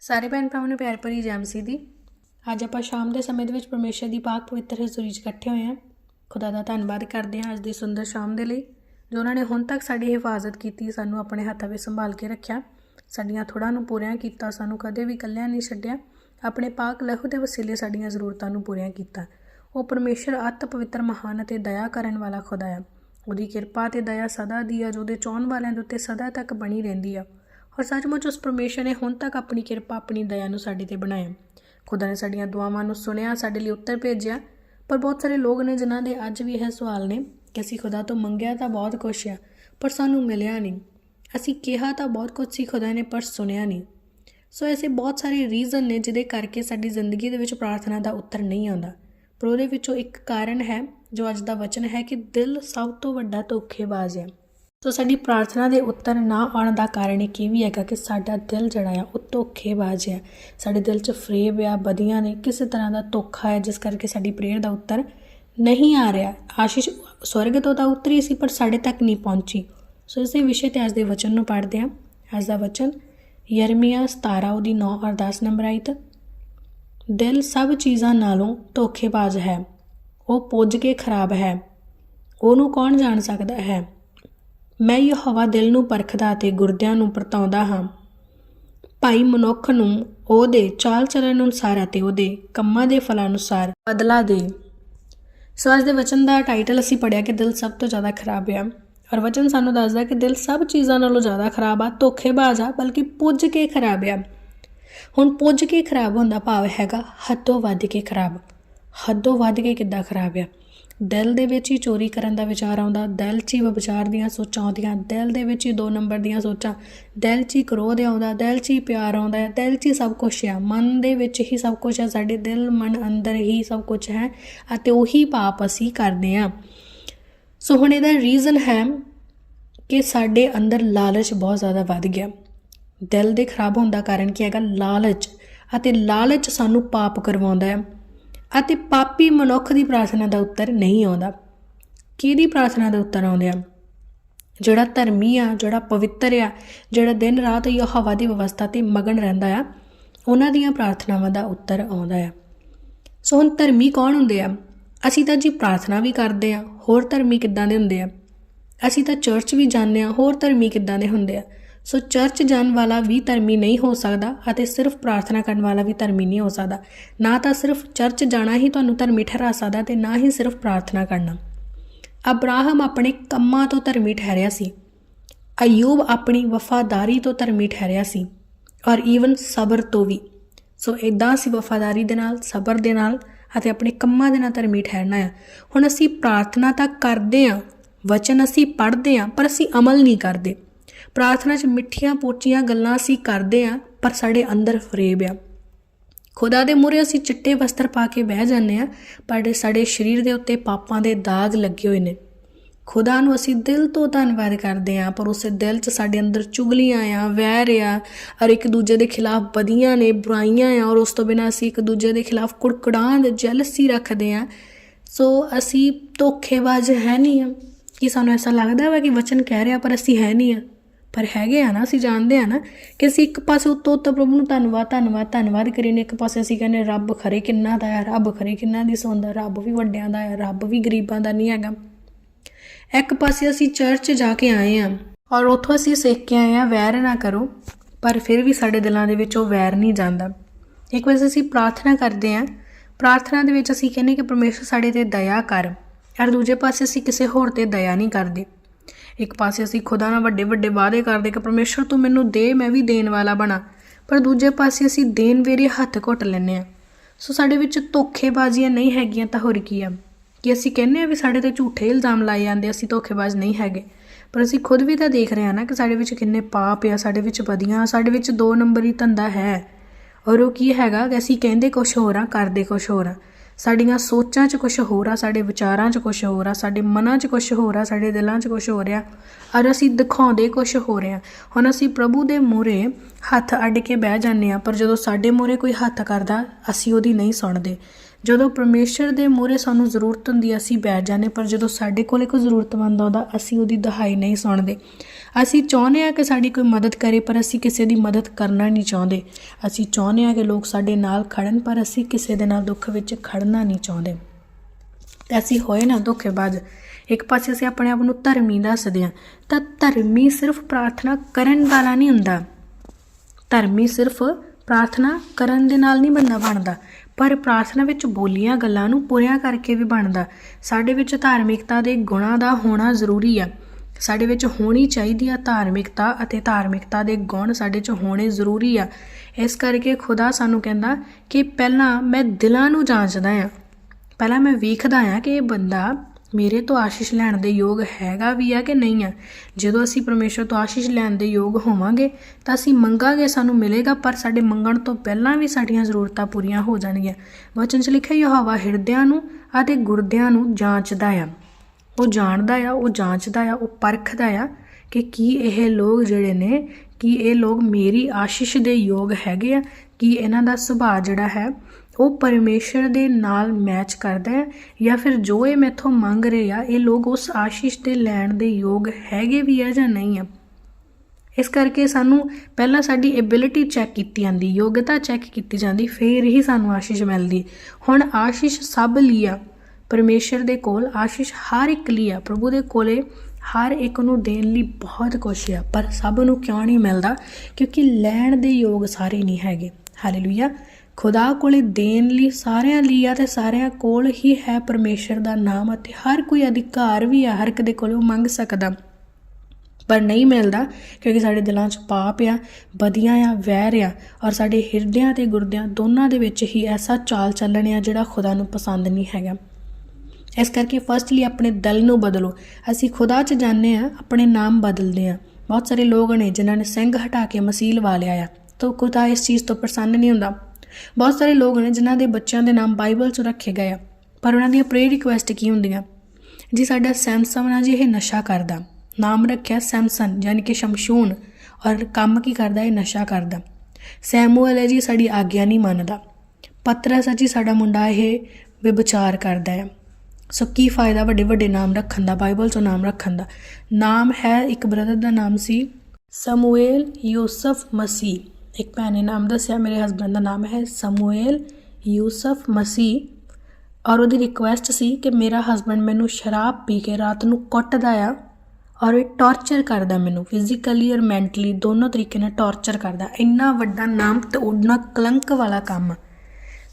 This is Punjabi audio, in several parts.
ਸਾਰੇ ਭੈਣ ਭਰਾਵਾਂ ਨੂੰ ਪਿਆਰ ਭਰੀ ਜੈ ਮਸੀਹ ਦੀ। ਅੱਜ ਆਪਾਂ ਸ਼ਾਮ ਦੇ ਸਮੇਂ ਦੇ ਵਿੱਚ ਪਰਮੇਸ਼ਰ ਦੀ ਪਾਕ ਪਵਿੱਤਰ ਹਜ਼ੂਰੀ 'ਚ ਇਕੱਠੇ ਹੋਏ ਹਾਂ। ਖੁਦਾ ਦਾ ਧੰਨਵਾਦ ਕਰਦੇ ਹਾਂ ਅੱਜ ਦੀ ਸੁੰਦਰ ਸ਼ਾਮ ਦੇ ਲਈ, ਜੋ ਉਹਨਾਂ ਨੇ ਹੁਣ ਤੱਕ ਸਾਡੀ ਹਿਫਾਜ਼ਤ ਕੀਤੀ, ਸਾਨੂੰ ਆਪਣੇ ਹੱਥਾਂ ਵਿੱਚ ਸੰਭਾਲ ਕੇ ਰੱਖਿਆ। ਸਾਡੀਆਂ ਥੋੜ੍ਹਾਂ ਨੂੰ ਪੂਰੀਆਂ ਕੀਤਾ, ਸਾਨੂੰ ਕਦੇ ਵੀ ਇਕੱਲਿਆਂ ਨਹੀਂ ਛੱਡਿਆ। ਆਪਣੇ ਪਾਕ ਲਹੂ ਦੇ ਵਸੀਲੇ ਸਾਡੀਆਂ ਜ਼ਰੂਰਤਾਂ ਨੂੰ ਪੂਰੀਆਂ ਕੀਤਾ। ਉਹ ਪਰਮੇਸ਼ਰ ਅਤ ਪਵਿੱਤਰ, ਮਹਾਨ ਅਤੇ ਦਇਆ ਕਰਨ ਵਾਲਾ ਖੁਦਾ ਹੈ ਉਹਦੀ ਕਿਰਪਾ ਤੇ ਦਇਆ ਸਦਾ ਦੀ ਆ, ਜੋ ਉਹਦੇ ਚਾਹਣ ਵਾਲਿਆਂ ਦੇ ਉੱਤੇ ਸਦਾ ਤੱਕ ਬਣੀ ਰਹਿੰਦੀ ਆ। ਔਰ ਸੱਚਮੁੱਚ ਉਸ ਪਰਮੇਸ਼ਰ ਨੇ ਹੁਣ ਤੱਕ ਆਪਣੀ ਕਿਰਪਾ, ਆਪਣੀ ਦਇਆ ਨੂੰ ਸਾਡੇ ਤੇ ਬਣਾਇਆ। ਖੁਦਾ ਨੇ ਸਾਡੀਆਂ ਦੁਆਵਾਂ ਨੂੰ ਸੁਣਿਆ, ਸਾਡੇ ਲਈ ਉੱਤਰ ਭੇਜਿਆ। ਪਰ ਬਹੁਤ ਸਾਰੇ ਲੋਕ ਨੇ ਜਿਨ੍ਹਾਂ ਦੇ ਅੱਜ ਵੀ ਇਹ ਸਵਾਲ ਨੇ ਕਿ ਅਸੀਂ ਖੁਦਾ ਤੋਂ ਮੰਗਿਆ ਤਾਂ ਬਹੁਤ ਕੁਛ ਆ, ਪਰ ਸਾਨੂੰ ਮਿਲਿਆ ਨਹੀਂ। ਅਸੀਂ ਕਿਹਾ ਤਾਂ ਬਹੁਤ ਕੁਝ ਸੀ, ਖੁਦਾ ਨੇ ਪਰ ਸੁਣਿਆ ਨਹੀਂ। ਸੋ ਐਸੇ ਬਹੁਤ ਸਾਰੇ ਰੀਜ਼ਨ ਨੇ ਜਿਹਦੇ ਕਰਕੇ ਸਾਡੀ ਜ਼ਿੰਦਗੀ ਦੇ ਵਿੱਚ ਪ੍ਰਾਰਥਨਾ ਦਾ ਉੱਤਰ ਨਹੀਂ ਆਉਂਦਾ। ਪਰ ਉਹਦੇ ਵਿੱਚੋਂ ਇੱਕ ਕਾਰਨ ਹੈ, ਜੋ ਅੱਜ ਦਾ ਵਚਨ ਹੈ ਕਿ ਦਿਲ ਸਭ ਤੋਂ ਵੱਡਾ ਧੋਖੇਬਾਜ਼ ਹੈ ਸੋ ਸਾਡੀ ਪ੍ਰਾਰਥਨਾ ਦੇ ਉੱਤਰ ਨਾ ਆਉਣ ਦਾ ਕਾਰਨ ਇਹ ਵੀ ਹੈਗਾ ਕਿ ਸਾਡਾ ਦਿਲ ਜਿਹੜਾ ਆ, ਉਹ ਧੋਖੇਬਾਜ਼ ਆ। ਸਾਡੇ ਦਿਲ 'ਚ ਫਰੇਬ ਆ ਬਦੀਆਂ ਨੇ, ਕਿਸੇ ਤਰ੍ਹਾਂ ਦਾ ਧੋਖਾ ਹੈ ਜਿਸ ਕਰਕੇ ਸਾਡੀ ਪ੍ਰੇਅਰ ਦਾ ਉੱਤਰ ਨਹੀਂ ਆ ਰਿਹਾ। ਆਸ਼ੀਸ਼ ਸਵਰਗ ਤੋਂ ਤਾਂ ਉਤਰੀ ਸੀ, ਪਰ ਸਾਡੇ ਤੱਕ ਨਹੀਂ ਪਹੁੰਚੀ। ਸੋ ਇਸੇ ਵਿਸ਼ੇ ਤੇ ਅੱਜ ਦੇ ਵਚਨ ਨੂੰ ਪੜ੍ਹਦੇ ਹਾਂ। ਅੱਜ ਦਾ ਵਚਨ, ਯਰਮੀਆ 17 ਉਹਦੀ 9 ਔਰ 10 ਨੰਬਰ ਆਇਤ। ਦਿਲ ਸਭ ਚੀਜ਼ਾਂ ਨਾਲੋਂ ਧੋਖੇਬਾਜ਼ ਹੈ। ਉਹ ਪੁੱਜ ਕੇ ਖਰਾਬ ਹੈ। ਉਹਨੂੰ ਕੌਣ ਜਾਣ ਸਕਦਾ ਹੈ? ਮੈਂ ਇਹ ਹਵਾ ਦਿਲ ਨੂੰ ਪਰਖਦਾ ਤੇ ਗੁਰਦਿਆਂ ਨੂੰ ਪਰਤਾਉਂਦਾ ਹਾਂ। ਭਾਈ ਮਨੁੱਖ ਨੂੰ ਉਹਦੇ ਚਾਲ ਚਲਣ ਅਨੁਸਾਰ ਅਤੇ ਉਹਦੇ ਕੰਮਾਂ ਦੇ ਫਲਾਂ ਅਨੁਸਾਰ ਬਦਲਾ ਦੇ। ਸੋ ਅੱਜ ਦੇ ਵਚਨ ਦਾ ਟਾਈਟਲ ਅਸੀਂ ਪੜਿਆ ਕਿ ਦਿਲ ਸਭ ਤੋਂ ਜ਼ਿਆਦਾ ਖਰਾਬ ਆ। ਔਰ ਵਚਨ ਸਾਨੂੰ ਦੱਸਦਾ ਕਿ ਦਿਲ ਸਭ ਚੀਜ਼ਾਂ ਨਾਲੋਂ ਜ਼ਿਆਦਾ ਖਰਾਬ ਆ, ਧੋਖੇਬਾਜ਼ ਆ, ਬਲਕਿ ਪੁੱਜ ਕੇ ਖਰਾਬ ਆ। ਹੁਣ ਪੁੱਜ ਕੇ ਖਰਾਬ ਹੁੰਦਾ ਭਾਵ ਹੈਗਾ ਹੱਦੋਂ ਵੱਧ ਕੇ ਖਰਾਬ। ਹੱਦੋਂ ਵੱਧ ਕੇ ਕਿੱਦਾਂ ਖਰਾਬ ਆ? ਦਿਲ ਦੇ ਵਿੱਚ ਹੀ ਚੋਰੀ ਕਰਨ ਦਾ ਵਿਚਾਰ ਆਉਂਦਾ, ਦਿਲ 'ਚ ਹੀ ਵਿਚਾਰ ਦੀਆਂ ਸੋਚਾਂ ਆਉਂਦੀਆਂ, ਦਿਲ ਦੇ ਵਿੱਚ ਹੀ ਦੋ ਨੰਬਰ ਦੀਆਂ ਸੋਚਾਂ, ਦਿਲ 'ਚ ਹੀ ਕ੍ਰੋਧ ਆਉਂਦਾ, ਦਿਲ 'ਚ ਹੀ ਪਿਆਰ ਆਉਂਦਾ, ਦਿਲ 'ਚ ਹੀ ਸਭ ਕੁਝ ਆ, ਮਨ ਦੇ ਵਿੱਚ ਹੀ ਸਭ ਕੁਝ ਹੈ ਸਾਡੇ ਦਿਲ, ਮਨ ਅੰਦਰ ਹੀ ਸਭ ਕੁਝ ਹੈ ਅਤੇ ਉਹੀ ਪਾਪ ਅਸੀਂ ਕਰਦੇ ਆ ਸੋ ਹੁਣ ਇਹਦਾ ਰੀਜ਼ਨ ਹੈ ਕਿ ਸਾਡੇ ਅੰਦਰ ਲਾਲਚ ਬਹੁਤ ਜ਼ਿਆਦਾ ਵੱਧ ਗਿਆ। ਦਿਲ ਦੇ ਖਰਾਬ ਹੋਣ ਦਾ ਕਾਰਨ ਕੀ ਹੈਗਾ? ਲਾਲਚ ਅਤੇ ਲਾਲਚ ਸਾਨੂੰ ਪਾਪ ਕਰਵਾਉਂਦਾ ਹੈ। ਅਤੇ ਪਾਪੀ ਮਨੁੱਖ ਦੀ ਪ੍ਰਾਰਥਨਾ ਦਾ ਉੱਤਰ ਨਹੀਂ ਆਉਂਦਾ। ਕਿਹਦੀ ਪ੍ਰਾਰਥਨਾ ਦਾ ਉੱਤਰ ਆਉਂਦੇ ਆ? ਜਿਹੜਾ ਧਰਮੀ ਆ, ਜਿਹੜਾ ਪਵਿੱਤਰ ਆ, ਜਿਹੜਾ ਦਿਨ ਰਾਤ ਯਹੋਵਾ ਦੀ ਵਿਵਸਥਾ ਤੇ ਮਗਨ ਰਹਿੰਦਾ ਆ, ਉਹਨਾਂ ਦੀਆਂ ਪ੍ਰਾਰਥਨਾਵਾਂ ਦਾ ਉੱਤਰ ਆਉਂਦਾ ਆ। ਸੋ ਹੁਣ ਧਰਮੀ ਕੌਣ ਹੁੰਦੇ ਆ? ਅਸੀਂ ਤਾਂ ਜੀ ਪ੍ਰਾਰਥਨਾ ਵੀ ਕਰਦੇ ਆ, ਹੋਰ ਧਰਮੀ ਕਿੱਦਾਂ ਦੇ ਹੁੰਦੇ ਆ? ਅਸੀਂ ਤਾਂ ਚਰਚ ਵੀ ਜਾਂਦੇ ਆ, ਹੋਰ ਧਰਮੀ ਕਿੱਦਾਂ ਦੇ ਹੁੰਦੇ ਆ? ਸੋ ਚਰਚ ਜਾਣ ਵਾਲਾ ਵੀ ਧਰਮੀ ਨਹੀਂ ਹੋ ਸਕਦਾ ਅਤੇ ਸਿਰਫ ਪ੍ਰਾਰਥਨਾ ਕਰਨ ਵਾਲਾ ਵੀ ਧਰਮੀ ਨਹੀਂ ਹੋ ਸਕਦਾ। ਨਾ ਤਾਂ ਸਿਰਫ ਚਰਚ ਜਾਣਾ ਹੀ ਤੁਹਾਨੂੰ ਧਰਮੀ ਠਹਿਰਾ ਸਕਦਾ ਤੇ ਨਾ ਹੀ ਸਿਰਫ ਪ੍ਰਾਰਥਨਾ ਕਰਨਾ। ਅਬਰਾਹਮ ਆਪਣੇ ਕੰਮਾਂ ਤੋਂ ਧਰਮੀ ਠਹਿਰਿਆ ਸੀ। ਅਯੂਬ ਆਪਣੀ ਵਫਾਦਾਰੀ ਤੋਂ ਧਰਮੀ ਠਹਿਰਿਆ ਸੀ ਔਰ ਈਵਨ ਸਬਰ ਤੋਂ ਵੀ। ਸੋ ਇਦਾਂ ਅਸੀਂ ਵਫਾਦਾਰੀ ਦੇ ਨਾਲ, ਸਬਰ ਦੇ ਨਾਲ ਅਤੇ ਆਪਣੇ ਕੰਮਾਂ ਦੇ ਨਾਲ ਧਰਮੀ ਠਹਿਰਨਾ ਆ। ਹੁਣ ਅਸੀਂ ਪ੍ਰਾਰਥਨਾ ਤਾਂ ਕਰਦੇ ਹਾਂ, ਵਚਨ ਅਸੀਂ ਪੜ੍ਹਦੇ ਹਾਂ, ਪਰ ਅਸੀਂ ਅਮਲ ਨਹੀਂ ਕਰਦੇ। ਪ੍ਰਾਰਥਨਾ 'ਚ ਮਿੱਠੀਆਂ ਪੋਚੀਆਂ ਗੱਲਾਂ ਅਸੀਂ ਕਰਦੇ ਹਾਂ ਪਰ ਸਾਡੇ ਅੰਦਰ ਫਰੇਬ ਆ। ਖੁਦਾ ਦੇ ਮੂਹਰੇ ਅਸੀਂ ਚਿੱਟੇ ਵਸਤਰ ਪਾ ਕੇ ਬਹਿ ਜਾਂਦੇ ਆ, ਪਰ ਸਾਡੇ ਸਰੀਰ ਦੇ ਉੱਤੇ ਪਾਪਾਂ ਦੇ ਦਾਗ ਲੱਗੇ ਹੋਏ ਨੇ। ਖੁਦਾ ਨੂੰ ਅਸੀਂ ਦਿਲ ਤੋਂ ਧੰਨਵਾਦ ਕਰਦੇ ਆ, ਪਰ ਉਸੇ ਦਿਲ 'ਚ ਸਾਡੇ ਅੰਦਰ ਚੁਗਲੀਆਂ ਆ, ਵੈਰ ਆ, ਔਰ ਇੱਕ ਦੂਜੇ ਦੇ ਖਿਲਾਫ ਬਦੀਆਂ ਨੇ, ਬੁਰਾਈਆਂ ਆ, ਔਰ ਉਸ ਤੋਂ ਬਿਨਾਂ ਅਸੀਂ ਇੱਕ ਦੂਜੇ ਦੇ ਖਿਲਾਫ ਕੁੜਕੜਾਂ ਜੈਲਸੀ ਰੱਖਦੇ ਆ। ਸੋ ਅਸੀਂ ਧੋਖੇਬਾਜ਼ ਹੈ ਨਹੀਂ ਆ। ਕਿ ਸਾਨੂੰ ਐਸਾ ਲੱਗਦਾ ਵਾ ਕਿ ਵਚਨ ਕਹਿ ਰਿਹਾ, ਪਰ ਅਸੀਂ ਹੈ ਨਹੀਂ ਆ? ਪਰ ਹੈਗੇ ਆ ਨਾ, ਅਸੀਂ ਜਾਣਦੇ ਆ ਨਾ ਕਿ ਅਸੀਂ ਇੱਕ ਪਾਸੇ ਉੱਤੋਂ ਉੱਤੋਂ ਪ੍ਰਭੂ ਨੂੰ ਧੰਨਵਾਦ ਧੰਨਵਾਦ ਧੰਨਵਾਦ ਕਰੀ ਨੇ, ਇੱਕ ਪਾਸੇ ਅਸੀਂ ਕਹਿੰਦੇ ਰੱਬ ਖਰੇ ਕਿੰਨਾ ਦਾ ਹੈ, ਰੱਬ ਖਰੇ ਕਿੰਨਾ ਦੀ ਸੁਣਦਾ ਰੱਬ ਵੀ ਵੱਡਿਆਂ ਦਾ ਹੈ, ਰੱਬ ਵੀ ਗਰੀਬਾਂ ਦਾ ਨਹੀਂ ਹੈਗਾ। ਇੱਕ ਪਾਸੇ ਅਸੀਂ ਚਰਚ ਜਾ ਕੇ ਆਏ ਆ ਔਰ ਉੱਥੋਂ ਅਸੀਂ ਸਿੱਖ ਕੇ ਆਏ ਆ, ਵੈਰ ਨਾ ਕਰੋ, ਪਰ ਫਿਰ ਵੀ ਸਾਡੇ ਦਿਲਾਂ ਦੇ ਵਿੱਚ ਉਹ ਵੈਰ ਨਹੀਂ ਜਾਂਦਾ। ਇੱਕ ਵਾਰ ਅਸੀਂ ਪ੍ਰਾਰਥਨਾ ਕਰਦੇ ਆ, ਪ੍ਰਾਰਥਨਾ ਦੇ ਵਿੱਚ ਅਸੀਂ ਕਹਿੰਦੇ ਕਿ ਪਰਮੇਸ਼ਰ ਸਾਡੇ ਤੇ ਦਇਆ ਕਰ, ਔਰ ਦੂਜੇ ਪਾਸੇ ਅਸੀਂ ਕਿਸੇ ਹੋਰ ਤੇ ਦਇਆ ਨਹੀਂ ਕਰਦੇ। ਇੱਕ ਪਾਸੇ ਅਸੀਂ ਖੁਦਾ ਨਾਲ ਵੱਡੇ ਵੱਡੇ ਵਾਅਦੇ ਕਰਦੇ ਕਿ ਪਰਮੇਸ਼ਰ ਤੂੰ ਮੈਨੂੰ ਦੇ, ਮੈਂ ਵੀ ਦੇਣ ਵਾਲਾ ਬਣਾ। ਪਰ ਦੂਜੇ ਪਾਸੇ ਅਸੀਂ ਦੇਣ ਵੇਰੇ ਹੱਥ ਘੁੱਟ ਲੈਂਦੇ ਆ ਸੋ ਸਾਡੇ ਵਿੱਚ ਧੋਖੇਬਾਜ਼ੀਆਂ ਨਹੀਂ ਹੈਗੀਆਂ ਤਾਂ ਹੋਰ ਕੀ ਆ? ਕਿ ਅਸੀਂ ਕਹਿੰਦੇ ਆ ਵੀ ਸਾਡੇ ਤੇ ਝੂਠੇ ਇਲਜ਼ਾਮ ਲਾਏ ਜਾਂਦੇ, ਅਸੀਂ ਧੋਖੇਬਾਜ਼ ਨਹੀਂ ਹੈਗੇ। ਪਰ ਅਸੀਂ ਖੁਦ ਵੀ ਤਾਂ ਦੇਖ ਰਹੇ ਹਾਂ ਨਾ ਕਿ ਸਾਡੇ ਵਿੱਚ ਕਿੰਨੇ ਪਾਪ ਆ, ਸਾਡੇ ਵਿੱਚ ਬਦੀਆਂ ਸਾਡੇ ਵਿੱਚ ਦੋ ਨੰਬਰੀ ਧੰਦਾ ਹੈ। ਔਰ ਉਹ ਕੀ ਹੈਗਾ ਕਿ ਅਸੀਂ ਕਹਿੰਦੇ ਕੁਝ ਹੋਰ ਆ ਕਰਦੇ ਕੁਝ ਹੋਰ ਆ ਸਾਡੀਆਂ ਸੋਚਾਂ 'ਚ ਕੁਝ ਹੋਰ ਆ, ਸਾਡੇ ਵਿਚਾਰਾਂ 'ਚ ਕੁਝ ਹੋਰ ਆ, ਸਾਡੇ ਮਨਾਂ 'ਚ ਕੁਝ ਹੋਰ ਆ, ਸਾਡੇ ਦਿਲਾਂ 'ਚ ਕੁਝ ਹੋ ਰਿਹਾ ਔਰ ਅਸੀਂ ਦਿਖਾਉਂਦੇ ਕੁਝ ਹੋ ਰਿਹਾ ਹੁਣ ਅਸੀਂ ਪ੍ਰਭੂ ਦੇ ਮੂਹਰੇ ਹੱਥ ਅੱਡ ਕੇ ਬਹਿ ਜਾਂਦੇ ਆ ਪਰ ਜਦੋਂ ਸਾਡੇ ਮੂਹਰੇ ਕੋਈ ਹੱਥ ਕਰਦਾ, ਅਸੀਂ ਉਹਦੀ ਨਹੀਂ ਸੁਣਦੇ। ਜਦੋਂ ਪਰਮੇਸ਼ਰ ਦੇ ਮੂਹਰੇ ਸਾਨੂੰ ਜ਼ਰੂਰਤ ਹੁੰਦੀ ਹੈ ਅਸੀਂ ਬੈਠ ਜਾਂਦੇ ਪਰ ਜਦੋਂ ਸਾਡੇ ਕੋਲ ਕੋਈ ਜ਼ਰੂਰਤਮੰਦ ਆਉਂਦਾ ਅਸੀਂ ਉਹਦੀ ਦਹਾਈ ਨਹੀਂ ਸੁਣਦੇ। ਅਸੀਂ ਚਾਹੁੰਦੇ ਹਾਂ ਕਿ ਸਾਡੀ ਕੋਈ ਮਦਦ ਕਰੇ, ਪਰ ਅਸੀਂ ਕਿਸੇ ਦੀ ਮਦਦ ਕਰਨਾ ਨਹੀਂ ਚਾਹੁੰਦੇ। ਅਸੀਂ ਚਾਹੁੰਦੇ ਹਾਂ ਕਿ ਲੋਕ ਸਾਡੇ ਨਾਲ ਖੜਨ, ਪਰ ਅਸੀਂ ਕਿਸੇ ਦੇ ਨਾਲ ਦੁੱਖ ਵਿੱਚ ਖੜਨਾ ਨਹੀਂ ਚਾਹੁੰਦੇ। ਅਸੀਂ ਹੋਏ ਨਾ ਧੋਖੇਬਾਜ਼ ਇੱਕ ਪਾਸੇ ਅਸੀਂ ਆਪਣੇ ਆਪ ਨੂੰ ਧਰਮੀ ਦੱਸਦੇ ਹਾਂ। ਤਾਂ ਧਰਮੀ ਸਿਰਫ ਪ੍ਰਾਰਥਨਾ ਕਰਨ ਵਾਲਾ ਨਹੀਂ ਹੁੰਦਾ। ਧਰਮੀ ਸਿਰਫ ਪ੍ਰਾਰਥਨਾ ਕਰਨ ਦੇ ਨਾਲ ਨਹੀਂ ਬੰਦਾ ਬਣਦਾ। ਪਰ ਪ੍ਰਾਰਥਨਾ ਵਿੱਚ ਬੋਲੀਆਂ ਗੱਲਾਂ ਨੂੰ ਪੂਰੀਆਂ ਕਰਕੇ ਵੀ ਬਣਦਾ। ਸਾਡੇ ਵਿੱਚ ਧਾਰਮਿਕਤਾ ਦੇ ਗੁਣਾਂ ਦਾ ਹੋਣਾ ਜ਼ਰੂਰੀ ਆ। ਸਾਡੇ ਵਿੱਚ ਹੋਣੀ ਚਾਹੀਦੀ ਆ ਧਾਰਮਿਕਤਾ ਅਤੇ ਧਾਰਮਿਕਤਾ ਦੇ ਗੁਣ ਸਾਡੇ 'ਚ ਹੋਣੇ ਜ਼ਰੂਰੀ ਆ। ਇਸ ਕਰਕੇ ਖੁਦਾ ਸਾਨੂੰ ਕਹਿੰਦਾ ਕਿ ਪਹਿਲਾਂ ਮੈਂ ਦਿਲਾਂ ਨੂੰ ਜਾਂਚਦਾ ਆ। ਪਹਿਲਾਂ ਮੈਂ ਵੇਖਦਾ ਆ ਕਿ ਇਹ ਬੰਦਾ ਮੇਰੇ ਤੋਂ ਆਸ਼ੀਸ਼ ਲੈਣ ਦੇ ਯੋਗ ਹੈਗਾ ਵੀ ਆ ਕਿ ਨਹੀਂ ਆ? ਜਦੋਂ ਅਸੀਂ ਪਰਮੇਸ਼ਰ ਤੋਂ ਆਸ਼ੀਸ਼ ਲੈਣ ਦੇ ਯੋਗ ਹੋਵਾਂਗੇ, ਤਾਂ ਅਸੀਂ ਮੰਗਾਂਗੇ ਸਾਨੂੰ ਮਿਲੇਗਾ, ਪਰ ਸਾਡੇ ਮੰਗਣ ਤੋਂ ਪਹਿਲਾਂ ਵੀ ਸਾਡੀਆਂ ਜ਼ਰੂਰਤਾਂ ਪੂਰੀਆਂ ਹੋ ਜਾਣਗੀਆਂ। ਵਚਨ 'ਚ ਲਿਖਿਆ, ਯਹੋਵਾ ਹਿਰਦਿਆਂ ਨੂੰ ਅਤੇ ਗੁਰਦਿਆਂ ਨੂੰ ਜਾਂਚਦਾ ਆ। ਉਹ ਜਾਣਦਾ ਆ, ਉਹ ਜਾਂਚਦਾ ਆ, ਉਹ ਪਰਖਦਾ ਆ ਕਿ ਕੀ ਇਹ ਲੋਕ ਜਿਹੜੇ ਨੇ, ਕੀ ਇਹ ਲੋਕ ਮੇਰੀ ਆਸ਼ੀਸ਼ ਦੇ ਯੋਗ ਹੈਗੇ ਆ, ਕੀ ਇਹਨਾਂ ਦਾ ਸੁਭਾਅ ਜਿਹੜਾ ਹੈ ਉਹ ਪਰਮੇਸ਼ਰ ਦੇ ਨਾਲ ਮੈਚ ਕਰਦਾ ਹੈ ਜਾਂ ਫਿਰ ਜੋ ਇਹ ਮੈਥੋਂ ਮੰਗ ਰਹੇ ਆ, ਇਹ ਲੋਕ ਉਸ ਆਸ਼ੀਸ਼ ਦੇ ਲੈਣ ਦੇ ਯੋਗ ਹੈਗੇ ਵੀ ਆ ਜਾਂ ਨਹੀਂ ਆ। ਇਸ ਕਰਕੇ ਸਾਨੂੰ ਪਹਿਲਾਂ ਸਾਡੀ ਐਬਿਲਿਟੀ ਚੈੱਕ ਕੀਤੀ ਜਾਂਦੀ, ਯੋਗਤਾ ਚੈੱਕ ਕੀਤੀ ਜਾਂਦੀ, ਫਿਰ ਹੀ ਸਾਨੂੰ ਆਸ਼ੀਸ਼ ਮਿਲਦੀ। ਹੁਣ ਆਸ਼ੀਸ਼ ਸਭ ਲਈ ਆ, ਪਰਮੇਸ਼ਰ ਦੇ ਕੋਲ ਆਸ਼ੀਸ਼ ਹਰ ਇੱਕ ਲਈ ਆ, ਪ੍ਰਭੂ ਦੇ ਕੋਲੇ ਹਰ ਇੱਕ ਨੂੰ ਦੇਣ ਲਈ ਬਹੁਤ ਕੁਛ ਆ, ਪਰ ਸਭ ਨੂੰ ਕਿਉਂ ਨਹੀਂ ਮਿਲਦਾ? ਕਿਉਂਕਿ ਲੈਣ ਦੇ ਯੋਗ ਸਾਰੇ ਨਹੀਂ ਹੈਗੇ। ਹਾਲੇਲੂਇਆ ਖੁਦਾ ਕੋਲੇ ਦੇਣ ਲਈ ਸਾਰਿਆਂ ਲਈ ਆ ਤੇ ਸਾਰਿਆਂ ਕੋਲ ਹੀ ਹੈ ਪਰਮੇਸ਼ਰ ਦਾ ਨਾਮ ਅਤੇ ਹਰ ਕੋਈ ਅਧਿਕਾਰ ਵੀ ਆ, ਹਰ ਇੱਕ ਦੇ ਕੋਲ ਉਹ ਮੰਗ ਸਕਦਾ। ਪਰ ਨਹੀਂ ਮਿਲਦਾ ਕਿਉਂਕਿ ਸਾਡੇ ਦਿਲਾਂ 'ਚ ਪਾਪ ਆ, ਬਦੀਆਂ ਆ, ਵੈਰ ਆ ਔਰ ਸਾਡੇ ਹਿਰਦਿਆਂ ਤੇ ਗੁਰਦਿਆਂ ਦੋਨਾਂ ਦੇ ਵਿੱਚ ਹੀ ਐਸਾ ਚਾਲ ਚੱਲਣ ਆ ਜਿਹੜਾ ਖੁਦਾ ਨੂੰ ਪਸੰਦ ਨਹੀਂ ਹੈਗਾ। ਇਸ ਕਰਕੇ ਫਸਟਲੀ ਆਪਣੇ ਦਿਲ ਨੂੰ ਬਦਲੋ। ਅਸੀਂ ਖੁਦਾ 'ਚ ਜਾਂਦੇ ਆ, ਆਪਣੇ ਨਾਮ ਬਦਲਦੇ ਆ। ਬਹੁਤ ਸਾਰੇ ਲੋਕ ਨੇ ਜਿਨ੍ਹਾਂ ਨੇ ਸਿੰਘ ਹਟਾ ਕੇ ਮਸੀਲ ਲਵਾ ਲਿਆ ਆ। ਤਾਂ ਖੁਦਾ ਇਸ ਚੀਜ਼ ਤੋਂ ਪ੍ਰਸੰਨ ਨਹੀਂ ਹੁੰਦਾ। ਬਹੁਤ ਸਾਰੇ ਲੋਕ ਨੇ ਜਿਨ੍ਹਾਂ ਦੇ ਬੱਚਿਆਂ ਦੇ ਨਾਮ ਬਾਈਬਲ 'ਚ ਰੱਖੇ ਗਏ ਆ, ਪਰ ਉਹਨਾਂ ਦੀਆਂ ਪ੍ਰੇ ਰਿਕੁਐਸਟ ਕੀ ਹੁੰਦੀਆਂ? ਜੀ, ਸਾਡਾ ਸੈਮਸਨ ਆ ਜੀ, ਇਹ ਨਸ਼ਾ ਕਰਦਾ। ਨਾਮ ਰੱਖਿਆ ਸੈਮਸਨ, ਯਾਨੀ ਕਿ ਸ਼ਮਸ਼ੂਨ, ਔਰ ਕੰਮ ਕੀ ਕਰਦਾ? ਇਹ ਨਸ਼ਾ ਕਰਦਾ। ਸੈਮੂਅਲ ਹੈ ਜੀ, ਸਾਡੀ ਆਗਿਆ ਨਹੀਂ ਮੰਨਦਾ। ਪਤਰਸ ਹੈ ਜੀ, ਸਾਡਾ ਮੁੰਡਾ ਇਹ ਵਿਚਾਰ ਕਰਦਾ ਹੈ ਸੋ ਕੀ ਫਾਇਦਾ ਵੱਡੇ ਵੱਡੇ ਨਾਮ ਰੱਖਣ ਦਾ, ਬਾਈਬਲ 'ਚੋਂ ਨਾਮ ਰੱਖਣ ਦਾ? ਨਾਮ ਹੈ, ਇੱਕ ਬ੍ਰਦਰ ਦਾ ਨਾਮ ਸੀ ਸਮੂਏਲ ਯੂਸਫ ਮਸੀਹ। ਇੱਕ ਭੈਣ ਨੇ ਨਾਮ ਦੱਸਿਆ, ਮੇਰੇ ਹਸਬੰਡ ਦਾ ਨਾਮ ਹੈ ਸਮੂਏਲ ਯੂਸਫ ਮਸੀਹ ਔਰ ਉਹਦੀ ਰਿਕੁਐਸਟ ਸੀ ਕਿ ਮੇਰਾ ਹਸਬੰਡ ਮੈਨੂੰ ਸ਼ਰਾਬ ਪੀ ਕੇ ਰਾਤ ਨੂੰ ਕੁੱਟਦਾ ਆ ਔਰ ਇਹ ਟੌਰਚਰ ਕਰਦਾ ਮੈਨੂੰ ਫਿਜ਼ੀਕਲੀ ਔਰ ਮੈਂਟਲੀ ਦੋਨੋਂ ਤਰੀਕੇ ਨਾਲ ਟੌਰਚਰ ਕਰਦਾ। ਇੰਨਾ ਵੱਡਾ ਨਾਮ ਤੇ ਉਹਨਾਂ ਕਲੰਕ ਵਾਲਾ ਕੰਮ।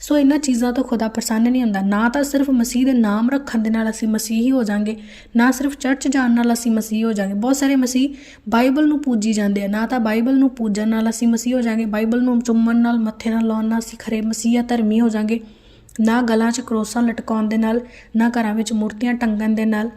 ਸੋ ਇਹਨਾਂ ਚੀਜ਼ਾਂ ਤੋਂ ਖੁਦਾ ਪ੍ਰਸੰਨ ਨਹੀਂ ਹੁੰਦਾ। ਨਾ ਤਾਂ ਸਿਰਫ ਮਸੀਹ ਦੇ ਨਾਮ ਰੱਖਣ ਦੇ ਨਾਲ ਅਸੀਂ ਮਸੀਹੀ ਹੋ ਜਾਾਂਗੇ, ਨਾ ਸਿਰਫ ਚਰਚ ਜਾਣ ਨਾਲ ਅਸੀਂ ਮਸੀਹ ਹੋ ਜਾਾਂਗੇ। ਬਹੁਤ ਸਾਰੇ ਮਸੀਹ ਬਾਈਬਲ ਨੂੰ ਪੂਜੀ ਜਾਂਦੇ ਆ। ਨਾ ਤਾਂ ਬਾਈਬਲ ਨੂੰ ਪੂਜਣ ਨਾਲ ਅਸੀਂ ਮਸੀਹ ਹੋ ਜਾਾਂਗੇ, ਬਾਈਬਲ ਨੂੰ ਚੁੰਮਣ ਨਾਲ, ਮੱਥੇ ਨਾਲ ਲਾਉਣ ਨਾਲ ਅਸੀਂ ਖਰੇ ਮਸੀਹ ਧਰਮੀ ਹੋ ਜਾਾਂਗੇ। ਨਾ ਗਲਾਂ 'ਚ ਕਰੋਸਾਂ ਲਟਕਾਉਣ ਦੇ ਨਾਲ, ਨਾ ਘਰਾਂ ਵਿੱਚ ਮੂਰਤੀਆਂ ਟੰਗਣ ਦੇ ਨਾਲ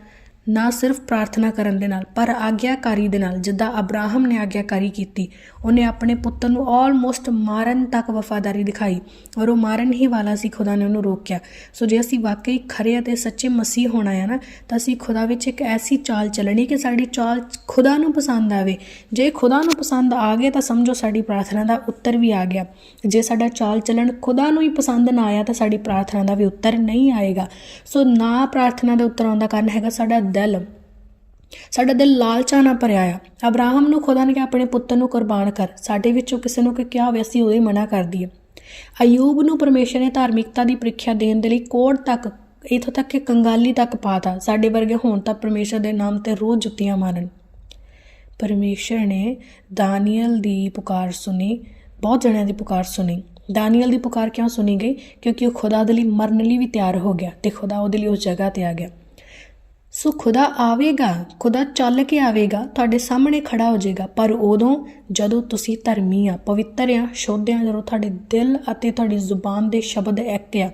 ਨਾ ਸਿਰਫ ਪ੍ਰਾਰਥਨਾ ਕਰਨ ਦੇ ਨਾਲ, ਪਰ ਆਗਿਆਕਾਰੀ ਦੇ ਨਾਲ। ਜਿੱਦਾਂ ਅਬਰਾਹਮ ਨੇ ਆਗਿਆਕਾਰੀ ਕੀਤੀ, ਉਹਨੇ ਆਪਣੇ ਪੁੱਤਰ ਨੂੰ ਆਲਮੋਸਟ ਮਾਰਨ ਤੱਕ ਵਫਾਦਾਰੀ ਦਿਖਾਈ ਔਰ ਉਹ ਮਾਰਨ ਹੀ ਵਾਲਾ ਸੀ, ਖੁਦਾ ਨੇ ਉਹਨੂੰ ਰੋਕਿਆ। ਸੋ ਜੇ ਅਸੀਂ ਵਾਕਈ ਖਰੇ ਅਤੇ ਸੱਚੇ ਮਸੀਹ ਹੋਣਾ ਹੈ ਨਾ, ਤਾਂ ਅਸੀਂ ਖੁਦਾ ਵਿੱਚ ਇੱਕ ਐਸੀ ਚਾਲ ਚੱਲਣੀ ਕਿ ਸਾਡੀ ਚਾਲ ਖੁਦਾ ਨੂੰ ਪਸੰਦ ਆਵੇ। ਜੇ ਖੁਦਾ ਨੂੰ ਪਸੰਦ ਆ ਗਿਆ ਤਾਂ ਸਮਝੋ ਸਾਡੀ ਪ੍ਰਾਰਥਨਾ ਦਾ ਉੱਤਰ ਵੀ ਆ ਗਿਆ। ਜੇ ਸਾਡਾ ਚਾਲ ਚੱਲਣ ਖੁਦਾ ਨੂੰ ਹੀ ਪਸੰਦ ਨਾ ਆਇਆ, ਤਾਂ ਸਾਡੀ ਪ੍ਰਾਰਥਨਾ ਦਾ ਵੀ ਉੱਤਰ ਨਹੀਂ ਆਏਗਾ। ਸੋ ਨਾ ਪ੍ਰਾਰਥਨਾ ਦਾ ਉੱਤਰ ਆਉਣ ਦਾ ਕਾਰਨ ਹੈਗਾ ਸਾਡਾ ਦਿਲ ਸਾਡਾ ਦਿਲ ਲਾਲਚਾ ਨਾਲ ਭਰਿਆ ਆ। ਅਬਰਾਹਮ ਨੂੰ ਖੁਦਾ ਨੇ ਕਿਹਾ, ਆਪਣੇ ਪੁੱਤਰ ਨੂੰ ਕੁਰਬਾਨ ਕਰ। ਸਾਡੇ ਵਿੱਚੋਂ ਕਿਸੇ ਨੂੰ ਕਿ ਕਿਹਾ ਹੋਵੇ, ਅਸੀਂ ਉਹਦੇ ਮਨਾ ਕਰ ਦਈਏ। ਅਯੂਬ ਨੂੰ ਪਰਮੇਸ਼ਰ ਨੇ ਧਾਰਮਿਕਤਾ ਦੀ ਪ੍ਰੀਖਿਆ ਦੇਣ ਦੇ ਲਈ ਕੋੜ ਤੱਕ, ਇਥੋਂ ਤੱਕ ਕਿ ਕੰਗਾਲੀ ਤੱਕ ਪਾਤਾ। ਸਾਡੇ ਵਰਗੇ ਹੋਣ ਤਾਂ ਪਰਮੇਸ਼ਰ ਦੇ ਨਾਮ ਤੇ ਰੋਜ਼ ਜੁੱਤੀਆਂ ਮਾਰਨ। ਪਰਮੇਸ਼ਰ ਨੇ ਦਾਨੀਅਲ ਦੀ ਪੁਕਾਰ ਸੁਣੀ। ਬਹੁਤ ਜਣਿਆਂ ਦੀ ਪੁਕਾਰ ਸੁਣੀ। ਦਾਨੀਅਲ ਦੀ ਪੁਕਾਰ ਕਿਉਂ ਸੁਣੀ ਗਈ? ਕਿਉਂਕਿ ਉਹ ਖੁਦਾ ਦੇ ਲਈ ਮਰਨ ਲਈ ਵੀ ਤਿਆਰ ਹੋ ਗਿਆ ਤੇ ਖੁਦਾ ਉਹਦੇ ਲਈ ਉਸ ਜਗ੍ਹਾ ਤੇ ਆ ਗਿਆ। ਸੋ ਖੁਦਾ ਆਵੇਗਾ, ਖੁਦਾ ਚੱਲ ਕੇ ਆਵੇਗਾ, ਤੁਹਾਡੇ ਸਾਹਮਣੇ ਖੜਾ ਹੋ ਜਾਏਗਾ। ਪਰ ਉਦੋਂ ਜਦੋਂ ਤੁਸੀਂ ਧਰਮੀ ਆ ਪਵਿੱਤਰ ਆ ਸ਼ੁੱਧ ਆ ਜਦੋਂ ਤੁਹਾਡੇ ਦਿਲ ਅਤੇ ਤੁਹਾਡੀ ਜ਼ੁਬਾਨ ਦੇ ਸ਼ਬਦ ਇੱਕ ਆ,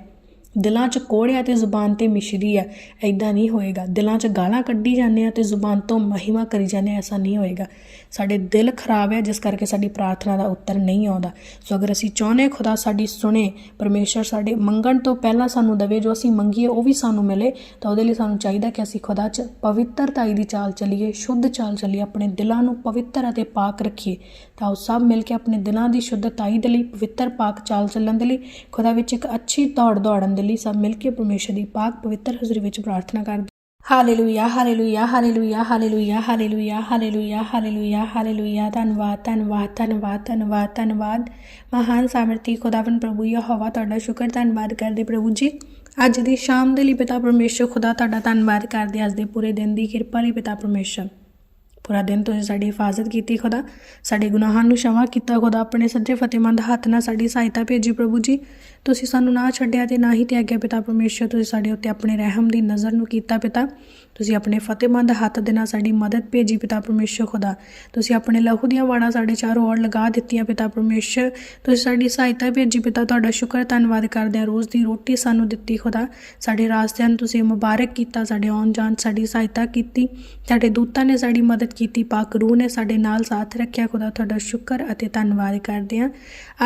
ਦਿਲਾਂ 'ਚ ਕੋੜਿਆ ਤੇ ਜ਼ੁਬਾਨ ਤੇ ਮਿਸ਼ਰੀ ਆ ਐਦਾਂ ਨਹੀਂ ਹੋਏਗਾ। ਦਿਲਾਂ 'ਚ ਗਾਲਾਂ ਕੱਢੀ ਜਾਂਦੇ ਆ ਤੇ ਜ਼ੁਬਾਨ ਤੋਂ ਮਹਿਮਾ ਕਰੀ ਜਾਂਦੇ ਐਸਾ ਨਹੀਂ ਹੋਏਗਾ। ਸਾਡੇ ਦਿਲ ਖਰਾਬ ਹੈ, ਜਿਸ ਕਰਕੇ ਸਾਡੀ ਪ੍ਰਾਰਥਨਾ ਦਾ ਉੱਤਰ ਨਹੀਂ ਆਉਂਦਾ। ਸੋ ਅਗਰ ਅਸੀਂ ਚਾਹੁੰਦੇ ਖੁਦਾ ਸਾਡੀ ਸੁਣੇ, ਪਰਮੇਸ਼ਰ ਸਾਡੇ ਮੰਗਣ ਤੋਂ ਪਹਿਲਾਂ ਸਾਨੂੰ ਦਵੇ, ਜੋ ਅਸੀਂ ਮੰਗੀਏ ਉਹ ਵੀ ਸਾਨੂੰ ਮਿਲੇ, ਤਾਂ ਉਹਦੇ ਲਈ ਸਾਨੂੰ ਚਾਹੀਦਾ ਕਿ ਅਸੀਂ ਖੁਦਾ 'ਚ ਪਵਿੱਤਰਤਾਈ ਦੀ ਚਾਲ ਚੱਲੀਏ, ਸ਼ੁੱਧ ਚਾਲ ਚੱਲੀਏ, ਆਪਣੇ ਦਿਲਾਂ ਨੂੰ ਪਵਿੱਤਰ ਅਤੇ ਪਾਕ ਰੱਖੀਏ। ਤਾਂ ਉਹ ਸਭ ਮਿਲ ਕੇ ਆਪਣੇ ਦਿਲਾਂ ਦੀ ਸ਼ੁੱਧਤਾਈ ਦੇ ਲਈ, ਪਵਿੱਤਰ ਪਾਕ ਚਾਲ ਚੱਲਣ ਦੇ ਲਈ, ਖੁਦਾ ਵਿੱਚ ਇੱਕ ਅੱਛੀ ਦੌੜ ਦੌੜਨ ਦੇ ਲਈ ਸਭ ਮਿਲ ਕੇ ਪਰਮੇਸ਼ਰ ਦੀ ਪਾਕ ਪਵਿੱਤਰ ਹਜ਼ੂਰੀ ਵਿੱਚ ਪ੍ਰਾਰਥਨਾ ਕਰਦੇ hallelujah hallelujah hallelujah hallelujah hallelujah hallelujah hallelujah hallelujah ਧੰਨਵਾਦ ਧੰਨਵਾਦ ਧੰਨਵਾਦ ਧੰਨਵਾਦ ਧੰਨਵਾਦ। ਮਹਾਨ ਸਾਮਰਥੀ ਖੁਦਾਵੰ ਪ੍ਰਭੂ ਯਹੋਵਾ, ਤੁਹਾਡਾ ਸ਼ੁਕਰ, ਧੰਨਵਾਦ ਕਰਦੇ ਪ੍ਰਭੂ ਜੀ। ਅੱਜ ਦੀ ਸ਼ਾਮ ਦੇ ਲਈ ਪਿਤਾ ਪਰਮੇਸ਼ਰ, ਖੁਦਾ ਤੁਹਾਡਾ ਧੰਨਵਾਦ ਕਰਦੇ ਅੱਜ ਦੇ ਪੂਰੇ ਦਿਨ ਦੀ ਕਿਰਪਾ ਲਈ ਪਿਤਾ ਪਰਮੇਸ਼ਰ। ਪੂਰਾ ਦਿਨ ਤੁਸੀਂ ਸਾਡੀ ਹਿਫਾਜ਼ਤ ਕੀਤੀ ਖੁਦਾ। ਸਾਡੇ ਗੁਨਾਹਾਂ ਨੂੰ ਸ਼ਮਾ ਕੀਤਾ ਖੁਦਾ। ਆਪਣੇ ਸੱਜੇ ਫਤਿਹਮੰਦ ਹੱਥ ਨਾਲ ਸਾਡੀ ਸਹਾਇਤਾ ਭੇਜੀ ਪ੍ਰਭੂ ਜੀ। ਤੁਸੀਂ ਸਾਨੂੰ ਨਾ ਛੱਡਿਆ ਤੇ ਨਾ ਹੀ ਤਿਆਗਿਆ ਪਿਤਾ। ਪਰਮੇਸ਼ਰ ਤੁਸੀਂ ਸਾਡੇ ਉੱਤੇ ਆਪਣੇ ਰਹਿਮ ਦੀ ਨਜ਼ਰ ਨੂੰ ਕੀਤਾ ਪਿਤਾ। ਤੁਸੀਂ ਆਪਣੇ ਫਤਿਹਮੰਦ ਹੱਥ ਦੇ ਨਾਲ ਸਾਡੀ ਮਦਦ ਭੇਜੀ ਪਿਤਾ ਪਰਮੇਸ਼ਰ ਖੁਦਾ। ਤੁਸੀਂ ਆਪਣੇ ਲਹੂ ਦੀਆਂ ਵਾੜਾਂ ਸਾਡੇ ਚਾਰੋਂ ਔਰ ਲਗਾ ਦਿੱਤੀਆਂ ਪਿਤਾ ਪਰਮੇਸ਼ਰ। ਤੁਸੀਂ ਸਾਡੀ ਸਹਾਇਤਾ ਭੇਜੀ ਪਿਤਾ, ਤੁਹਾਡਾ ਸ਼ੁਕਰ ਧੰਨਵਾਦ ਕਰਦੇ ਹਾਂ। ਰੋਜ਼ ਦੀ ਰੋਟੀ ਸਾਨੂੰ ਦਿੱਤੀ ਖੁਦਾ। ਸਾਡੇ ਰਾਸਤਿਆਂ ਨੂੰ ਤੁਸੀਂ ਮੁਬਾਰਕ ਕੀਤਾ, ਸਾਡੇ ਆਉਣ ਜਾਣ 'ਚ ਸਾਡੀ ਸਹਾਇਤਾ ਕੀਤੀ। ਸਾਡੇ ਦੂਤਾਂ ਨੇ ਸਾਡੀ ਮਦਦ ਕੀਤੀ, ਪਾਕ ਰੂਹ ਨੇ ਸਾਡੇ ਨਾਲ ਸਾਥ ਰੱਖਿਆ ਖੁਦਾ। ਤੁਹਾਡਾ ਸ਼ੁਕਰ ਅਤੇ ਧੰਨਵਾਦ ਕਰਦੇ ਹਾਂ।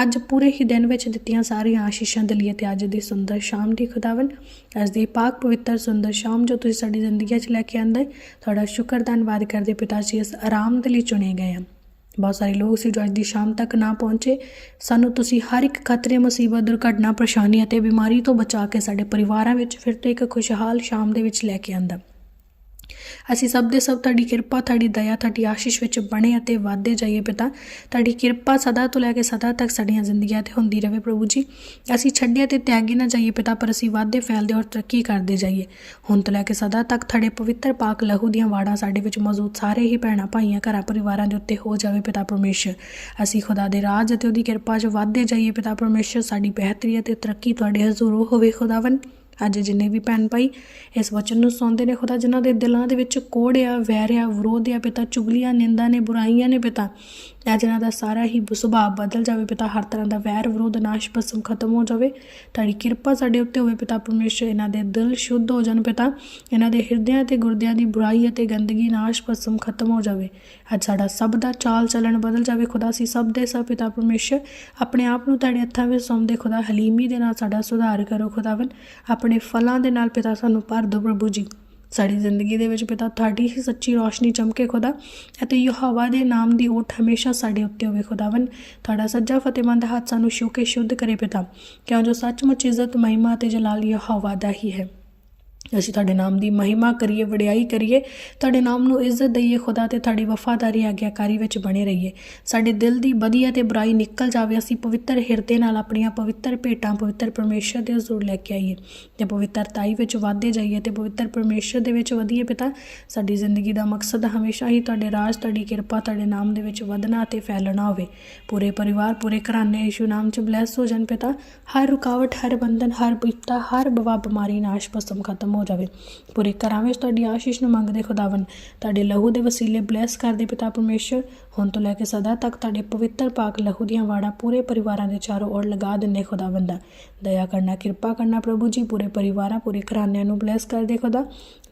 ਅੱਜ ਪੂਰੇ ਹੀ ਦਿਨ ਵਿੱਚ ਦਿੱਤੀਆਂ ਸਾਰੀਆਂ ਆਸ਼ੀਸ਼ਾਂ ਦੇ ਲਈ ਤੇ ਅੱਜ ਦੀ ਸੁੰਦਰ ਸ਼ਾਮ ਦੀ ਖੁਦਾਵੰ ਅੱਜ ਦੀ ਪਾਕ ਪਵਿੱਤਰ ਸੁੰਦਰ ਸ਼ਾਮ ਜੋ ਤੁਸੀਂ ਸਾਡੀ ਜ਼ਿੰਦਗੀ 'ਚ ਲੈ ਕੇ ਆਂਦੇ ਤੁਹਾਡਾ ਸ਼ੁਕਰ ਧੰਨਵਾਦ ਕਰਦੇ ਪਿਤਾ ਜੀ ਇਸ ਆਰਾਮ ਦੇ ਲਈ ਚੁਣੇ ਗਏ ਹਾਂ ਬਹੁਤ ਸਾਰੇ ਲੋਕ ਸੀ ਜੋ ਅੱਜ ਦੀ ਸ਼ਾਮ ਤੱਕ ਨਾ ਪਹੁੰਚੇ। ਸਾਨੂੰ ਤੁਸੀਂ ਹਰ ਇੱਕ ਖਤਰੇ, ਮੁਸੀਬਤ, ਦੁਰਘਟਨਾ, ਪਰੇਸ਼ਾਨੀ ਅਤੇ ਬਿਮਾਰੀ ਤੋਂ ਬਚਾ ਕੇ ਸਾਡੇ ਪਰਿਵਾਰਾਂ ਵਿੱਚ ਫਿਰ ਤੋਂ ਇੱਕ ਖੁਸ਼ਹਾਲ ਸ਼ਾਮ ਦੇ ਵਿੱਚ ਲੈ ਕੇ ਆਂਦਾ। ਅਸੀਂ ਸਭ ਦੇ ਸਭ ਤੁਹਾਡੀ ਕਿਰਪਾ, ਤੁਹਾਡੀ ਦਇਆ, ਤੁਹਾਡੀ ਆਸ਼ੀਸ਼ ਵਿੱਚ ਬਣੇ ਅਤੇ ਵਾਧੇ ਜਾਈਏ ਪਿਤਾ। ਤੁਹਾਡੀ ਕਿਰਪਾ ਸਦਾ ਤੋਂ ਲੈ ਕੇ ਸਦਾ ਤੱਕ ਸਾਡੀਆਂ ਜ਼ਿੰਦਗੀਆਂ ਤੇ ਹੁੰਦੀ ਰਹੇ ਪ੍ਰਭੂ ਜੀ। ਅਸੀਂ ਛੱਡਿਆ ਤੇ ਤਿਆਗੇ ਨਾ ਜਾਈਏ ਪਿਤਾ, ਪਰ ਅਸੀਂ ਵਾਧੇ ਫੈਲਦੇ ਔਰ ਤਰੱਕੀ ਕਰਦੇ ਜਾਈਏ। ਹੁਣ ਤੋਂ ਲੈ ਕੇ ਸਦਾ ਤੱਕ ਤੁਹਾਡੇ ਪਵਿੱਤਰ ਪਾਕ ਲਹੂ ਦੀਆਂ ਵਾੜਾਂ ਸਾਡੇ ਵਿੱਚ ਮੌਜੂਦ ਸਾਰੇ ਹੀ ਭੈਣਾਂ, ਭਾਈਆਂ, ਘਰਾਂ ਪਰਿਵਾਰਾਂ ਦੇ ਉੱਤੇ ਹੋ ਜਾਵੇ ਪਿਤਾ ਪਰਮੇਸ਼ਰ। ਅਸੀਂ ਖੁਦਾ ਦੇ ਰਾਜ ਅਤੇ ਉਹਦੀ ਕਿਰਪਾ 'ਚ ਵਾਧੇ ਜਾਈਏ ਪਿਤਾ ਪਰਮੇਸ਼ਰ। ਸਾਡੀ ਬਿਹਤਰੀ ਅਤੇ ਤਰੱਕੀ ਤੁਹਾਡੇ ਹਜ਼ੂਰ ਹੋਵੇ ਖੁਦਾਵੰ ਅੱਜ ਜਿੰਨੇ ਵੀ ਭੈਣ ਭਾਈ ਇਸ ਵਚਨ ਨੂੰ ਸੁਣਦੇ ਨੇ, ਖੁਦਾ ਜਿਨ੍ਹਾਂ ਦੇ ਦਿਲਾਂ ਦੇ ਵਿੱਚ ਕੋੜ ਵੈਰਿਆ ਵਿਰੋਧ ਆ ਪਿਤਾ, ਚੁਗਲੀਆਂ, ਨਿੰਦਾ ਨੇ, ਬੁਰਾਈਆਂ ਨੇ ਪਿਤਾ ਅੱਜ ਇਹਨਾਂ ਦਾ ਸਾਰਾ ਹੀ ਸੁਭਾਅ ਬਦਲ ਜਾਵੇ ਪਿਤਾ, ਹਰ ਤਰ੍ਹਾਂ ਦਾ ਵੈਰ ਵਿਰੋਧ, ਨਾਸ਼ ਭਸਮ ਖਤਮ ਹੋ ਜਾਵੇ। ਤੁਹਾਡੀ ਕਿਰਪਾ ਸਾਡੇ ਉੱਤੇ ਹੋਵੇ ਪਿਤਾ, ਪਰਮੇਸ਼ਰ ਇਹਨਾਂ ਦੇ ਦਿਲ ਸ਼ੁੱਧ ਹੋ ਜਾਣ ਪਿਤਾ। ਇਹਨਾਂ ਦੇ ਹਿਰਦਿਆਂ ਤੇ ਗੁਰਦਿਆਂ ਦੀ ਬੁਰਾਈ ਅਤੇ ਗੰਦਗੀ, ਨਾਸ਼ ਭਸਮ ਖਤਮ ਹੋ ਜਾਵੇ। ਅੱਜ ਸਾਡਾ ਸਭ ਦਾ ਚਾਲ ਚੱਲਣ ਬਦਲ ਜਾਵੇ। ਖੁਦਾ ਸੀ ਸਭ ਦੇ ਸਭ ਪਿਤਾ, ਪਰਮੇਸ਼ਰ, ਆਪਣੇ ਆਪ ਨੂੰ ਤੁਹਾਡੇ ਹੱਥਾਂ ਵਿੱਚ ਸੌਂਦੇ ਖੁਦਾ, ਹਲੀਮੀ ਦੇ ਨਾਲ ਸਾਡਾ ਸੁਧਾਰ ਕਰੋ ਖੁਦਾਵੰ ਆਪਣੇ ਫਲਾਂ ਦੇ ਨਾਲ ਪਿਤਾ, ਸਾਨੂੰ ਭਰ ਦਿਓ ਪ੍ਰਭੂ ਜੀ। ਸਾਡੀ ਜ਼ਿੰਦਗੀ ਦੇ ਵਿੱਚ, ਪਿਤਾ ਤੁਹਾਡੀ ਹੀ ਸੱਚੀ ਰੋਸ਼ਨੀ ਚਮਕੇ ਖੁਦਾ। ਅਤੇ ਯਹੋਵਾ ਦੇ ਨਾਮ ਦੀ ਓਟ ਹਮੇਸ਼ਾ ਸਾਡੇ ਉੱਤੇ ਹੋਵੇ ਖੁਦਾਵੰ ਤੁਹਾਡਾ ਸੱਜਾ ਫਤਿਹਮੰਦ ਹੱਥ ਸਾਨੂੰ ਛੂਹ ਕੇ ਸ਼ੁੱਧ ਕਰੇ ਪਿਤਾ। ਕਿਉਂ ਜੋ ਸੱਚਮੁੱਚ ਇੱਜ਼ਤ, ਮਹਿਮਾ ਤੇ ਜਲਾਲ ਯਹੋਵਾ ਦਾ ਹੀ ਹੈ। ਅਸੀਂ ਤੁਹਾਡੇ ਨਾਮ ਦੀ ਮਹਿਮਾ ਕਰੀਏ, ਵਡਿਆਈ ਕਰੀਏ, ਤੁਹਾਡੇ ਨਾਮ ਨੂੰ ਇੱਜ਼ਤ ਦਈਏ ਖੁਦਾ ਤੇ ਤੁਹਾਡੀ ਵਫਾਦਾਰੀ ਆਗਿਆਕਾਰੀ ਵਿੱਚ ਬਣੇ ਰਹੀਏ। ਸਾਡੇ ਦਿਲ ਦੀ ਬਦੀ ਅਤੇ ਬੁਰਾਈ ਨਿਕਲ ਜਾਵੇ, ਅਸੀਂ ਪਵਿੱਤਰ ਹਿਰਦੇ ਨਾਲ ਆਪਣੀਆਂ ਪਵਿੱਤਰ ਭੇਟਾਂ, ਪਵਿੱਤਰ ਪਰਮੇਸ਼ਰ ਦੇ ਹਜ਼ੂਰ ਲੈ ਕੇ ਆਈਏ ਤੇ ਪਵਿੱਤਰਤਾਈ ਵਿੱਚ ਵਾਧੇ ਜਾਈਏ ਤੇ ਪਵਿੱਤਰ ਪਰਮੇਸ਼ਰ ਦੇ ਵਿੱਚ ਵਧੀਏ ਪਿਤਾ। ਸਾਡੀ ਜ਼ਿੰਦਗੀ ਦਾ ਮਕਸਦ ਹਮੇਸ਼ਾ ਹੀ ਤੁਹਾਡੇ ਰਾਜ, ਤੁਹਾਡੀ ਕਿਰਪਾ, ਤੁਹਾਡੇ ਨਾਮ ਦੇ ਵਿੱਚ ਵਧਣਾ ਅਤੇ ਫੈਲਣਾ ਹੋਵੇ। ਪੂਰੇ ਪਰਿਵਾਰ, ਪੂਰੇ ਘਰਾਨੇ ਯਿਸੂ ਨਾਮ 'ਚ ਬਲੈਸ ਹੋ ਜਾਣ ਪਿਤਾ। ਹਰ ਰੁਕਾਵਟ, ਹਰ ਬੰਧਨ, ਹਰ ਬਿਪਤਾ ਹਰ ਬਵਾ ਬਿਮਾਰੀ, ਨਾਸ਼ ਪਸਮ ਖਤਮ ਹੋ ਜਾਵੇ। ਪੂਰੇ ਘਰਾਂ ਵਿੱਚ ਤੁਹਾਡੀ ਆਸ਼ੀਸ਼ ਨੂੰ ਮੰਗਦੇ ਖੁਦਾਵੰ ਤੁਹਾਡੇ ਲਹੂ ਦੇ ਵਸੀਲੇ ਬਲੈਸ ਕਰਦੇ ਪਿਤਾ ਪਰਮੇਸ਼ਰ, ਹੁਣ ਤੋਂ ਲੈ ਕੇ ਸਦਾ ਤੱਕ ਤੁਹਾਡੇ ਪਵਿੱਤਰ ਪਾਕ ਲਹੂ ਦੀਆਂ ਵਾੜਾਂ ਪੂਰੇ ਪਰਿਵਾਰਾਂ ਦੇ ਚਾਰੋਂ ओर ਲਗਾ ਦਿੰਦੇ ਖੁਦਾਵੰਦਾ ਦਇਆ ਕਰਨਾ, ਕਿਰਪਾ ਕਰਨਾ ਪ੍ਰਭੂ ਜੀ, ਪੂਰੇ ਪਰਿਵਾਰਾਂ, ਪੂਰੇ ਘਰਾਨਿਆਂ ਨੂੰ ਬਲੈਸ ਕਰਦੇ ਖੁਦਾ,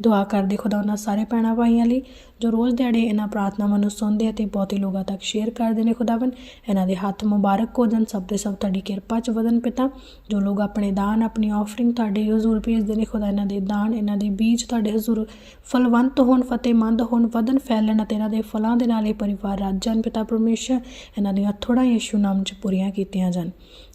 ਦੁਆ ਕਰਦੇ ਖੁਦਾ ਉਹਨਾਂ ਸਾਰੇ ਭੈਣਾਂ ਭਾਈਆਂ ਲਈ ਜੋ ਰੋਜ਼ ਦਿਹਾੜੇ ਇਹਨਾਂ ਪ੍ਰਾਰਥਨਾਵਾਂ ਨੂੰ ਸੁਣਦੇ ਅਤੇ ਬਹੁਤੇ ਲੋਕਾਂ ਤੱਕ ਸ਼ੇਅਰ ਕਰਦੇ ਨੇ ਖੁਦਾਵੰ ਇਹਨਾਂ ਦੇ ਹੱਥ ਮੁਬਾਰਕ ਹੋ ਜਾਣ, ਸਭ ਦੇ ਸਭ ਤੁਹਾਡੀ ਕਿਰਪਾ ਚ ਵਧਨ ਪਿਤਾ। ਜੋ ਲੋਕ ਆਪਣੇ ਦਾਨ, ਆਪਣੀ ਆਫਰਿੰਗ ਤੁਹਾਡੇ ਹਜ਼ੂਰ ਭੇਜਦੇ ਨੇ, ਖੁਦਾ ਇਹਨਾਂ ਦੇ ਦਾਨ, ਇਹਨਾਂ ਦੇ ਬੀਜ ਤੁਹਾਡੇ ਹਜ਼ੂਰ ਫਲਵੰਤ ਹੋਣ, ਫਤਿਹਮੰਦ ਹੋਣ ਵਧਨ ਫੈਲਣ ਅਤੇ ਇਹਨਾਂ ਦੇ ਫਲਾਂ ਦੇ ਨਾਲ ਇਹ ਪਰਿਵਾਰ ਰਾਜਨ ਪਿਤਾ। ਪਰਮੇਸ਼ਰ, ਇਹਨਾਂ ਦੀਆਂ ਥੋੜਾ ਯਿਸੂ ਨਾਮ ਚ ਪੂਰੀਆਂ ਕੀਤੀਆਂ ਜਾਣ।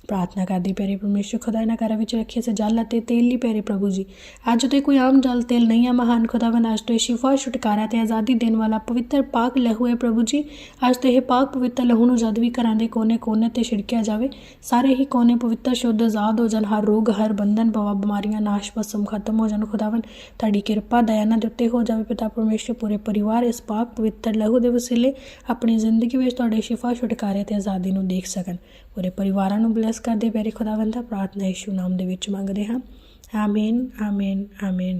ਪ੍ਰਾਰਥਨਾ ਕਰਦੀ ਪਿਆਰੇ ਪਰਮੇਸ਼ਰ ਖੁਦਾ ਇਹਨਾਂ ਘਰਾਂ ਵਿੱਚ ਰੱਖੇ ਸੇ, ਜਲ ਅਤੇ ਤੇਲ ਲਈ ਪਿਆਰੇ ਪ੍ਰਭੂ ਜੀ। ਅੱਜ ਤੇ ਕੋਈ ਆਮ ਜਲ, ਤੇਲ ਨਹੀਂ ਹੈ ਮਹਾਨ ਖੁਦਾਵੰ ਅੱਜ ਤੋਂ ਇਹ ਸ਼ਿਫਾ, ਛੁਟਕਾਰਾ ਤੇ ਆਜ਼ਾਦੀ ਦੇਣ ਵਾਲਾ ਪਵਿੱਤਰ ਪਾਕ ਲਹੂ ਹੈ ਪ੍ਰਭੂ ਜੀ। ਅੱਜ ਤੋਂ ਇਹ ਪਾਕ ਪਵਿੱਤਰ ਲਹੂ ਨੂੰ ਜਦ ਵੀ ਘਰਾਂ ਦੇ ਕੋਨੇ-ਕੋਨੇ ਤੇ ਛਿੜਕਿਆ ਜਾਵੇ, ਸਾਰੇ ਹੀ ਕੋਨੇ ਪਵਿੱਤਰ, ਸ਼ੁੱਧ, ਆਜ਼ਾਦ ਹੋ ਜਾਣ, ਹਰ ਰੋਗ, ਹਰ ਬੰਧਨ ਬਵਾ ਬਿਮਾਰੀਆਂ, ਨਾਸ਼ ਪਸਮ ਖਤਮ ਹੋ ਜਾਣ। ਖੁਦਾਵੰ ਤੁਹਾਡੀ ਕਿਰਪਾ ਦਇਆ ਨਾਲ ਦੇ ਉੱਤੇ ਹੋ ਜਾਵੇ, ਪਿਤਾ ਪਰਮੇਸ਼ਰ, ਪੂਰੇ ਪਰਿਵਾਰ ਇਸ ਪਾਕ ਪਵਿੱਤਰ ਲਹੂ ਦੇ ਵਸੀਲੇ ਆਪਣੀ ਜ਼ਿੰਦਗੀ ਵਿੱਚ ਤੁਹਾਡੇ ਸ਼ਿਫਾ, ਛੁਟਕਾਰੇ ਤੇ ਆਜ਼ਾਦੀ ਨੂੰ ਦੇਖ ਸਕਣ। ਪੂਰੇ ਪਰਿਵਾਰਾਂ ਨੂੰ ਬਲੈਸ ਕਰਦੇ ਪਿਆਰੇ ਖੁਦਾਵੰਦਾ ਪ੍ਰਾਰਥਨਾ ਯਿਸੂ ਨਾਮ ਦੇ ਵਿੱਚ ਮੰਗਦੇ ਹਾਂ। ਆਮੀਨ ਆਮੀਨ ਆਮੀਨ